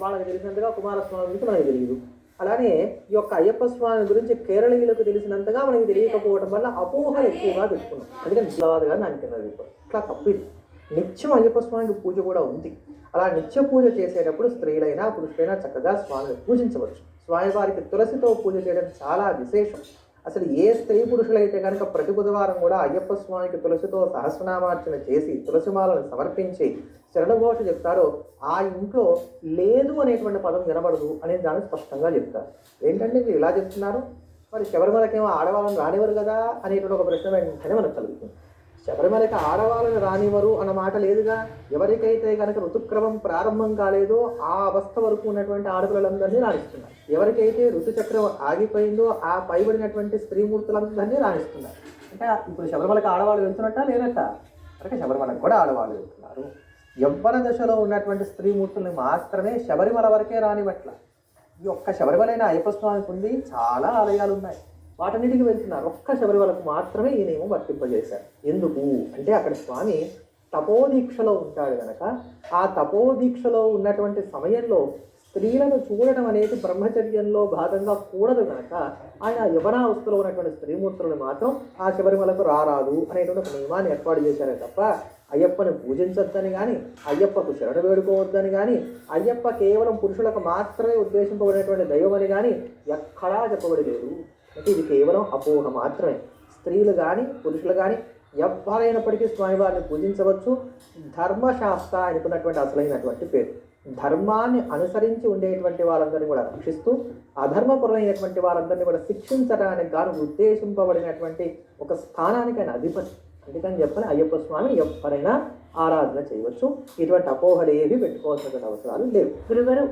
వాళ్ళకి తెలిసినంతగా కుమారస్వామి గురించి మనకి తెలియదు. అలానే ఈ యొక్క అయ్యప్ప స్వామి గురించి కేరళీయులకు తెలిసినంతగా మనకి తెలియకపోవడం వల్ల అపోహలు ఎక్కువగా పెట్టుకున్నాం. అందుకని నిలవాదుగా నాకున్నది ఇట్లా తప్పు ఇది నిత్యం అయ్యప్ప స్వామికి పూజ కూడా ఉంది. అలా నిత్య పూజ చేసేటప్పుడు స్త్రీలైనా పురుషులైనా చక్కగా స్వామిని పూజించవచ్చు. స్వామివారికి తులసితో పూజ చేయడం చాలా విశేషం. అసలు ఏ స్త్రీ పురుషులైతే కనుక ప్రతి బుధవారం కూడా అయ్యప్ప స్వామికి తులసితో సహస్రనామార్చన చేసి తులసిమాలను సమర్పించి శరణఘోష చెప్తారో ఆ ఇంట్లో లేదు అనేటువంటి పదం వినబడదు అనేది దాన్ని స్పష్టంగా చెప్తారు. ఏంటంటే మీరు ఇలా చెప్తున్నారు? మరి శబరిమలకేమో ఆడవాళ్ళని రానివ్వరు కదా అనేటువంటి ఒక ప్రశ్న వెంటనే మనకు కలుగుతుంది. శబరిమలకి ఆడవాళ్ళని రానివ్వరు అన్న మాట లేదుగా. ఎవరికైతే కనుక ఋతుక్రమం ప్రారంభం కాలేదో ఆ అవస్థ వరకు ఉన్నటువంటి ఆడపిల్లలందరినీ రాణిస్తున్నారు. ఎవరికైతే ఋతుచక్రం ఆగిపోయిందో ఆ పైబడినటువంటి స్త్రీమూర్తులందరినీ రాణిస్తున్నారు. అంటే ఇప్పుడు శబరిమలకి ఆడవాళ్ళు వెళ్తున్నట్ట లేనట్ట కనుక శబరిమలకు కూడా ఆడవాళ్ళు వెళ్తున్నారు. యవ్వన దశలో ఉన్నటువంటి స్త్రీమూర్తుల్ని మాత్రమే శబరిమల వరకే రానివట్ల ఈ ఒక్క శబరిమలైన అయ్యప్ప స్వామికి ఉంది చాలా ఆలయాలు ఉన్నాయి వాటన్నిటికి వెళ్తున్నారు. ఒక్క శబరిమలకు మాత్రమే ఈ నియమం వర్తింపజేశారు. ఎందుకు? అంటే అక్కడ స్వామి తపోదీక్షలో ఉంటాడు కనుక ఆ తపోదీక్షలో ఉన్నటువంటి సమయంలో స్త్రీలను చూడడం అనేది బ్రహ్మచర్యంలో భాగంగా కూడదు కనుక ఆయన యవనావస్థలో ఉన్నటువంటి స్త్రీమూర్తులను మాత్రం ఆ శబరిమలకు రారాదు అనేటువంటి ఒక నియమాన్ని ఏర్పాటు చేశారే తప్ప అయ్యప్పని పూజించొద్దని కానీ అయ్యప్పకు శరణ వేడుకోవద్దని కానీ అయ్యప్ప కేవలం పురుషులకు మాత్రమే ఉద్దేశింపబడినటువంటి దైవం అని కానీ ఎక్కడా చెప్పబడి లేదు. అంటే ఇది కేవలం అపోహ మాత్రమే. స్త్రీలు కానీ పురుషులు కానీ ఎవ్వరైనప్పటికీ స్వామివారిని పూజించవచ్చు. ధర్మశాస్త్ర అనుకున్నటువంటి అసలైనటువంటి పేరు. ధర్మాన్ని అనుసరించి ఉండేటువంటి వాళ్ళందరినీ కూడా రక్షిస్తూ అధర్మపరులైనటువంటి వారందరినీ కూడా శిక్షించడానికి గాను ఉద్దేశింపబడినటువంటి ఒక స్థానానికి ఆయన అధిపతి. అందుకని చెప్పని అయ్యప్ప స్వామి ఎవరైనా ఆరాధన చేయవచ్చు. ఇటువంటి అపోహలు ఏవి పెట్టుకోవాల్సిన అవసరాలు లేవు. గురుగారు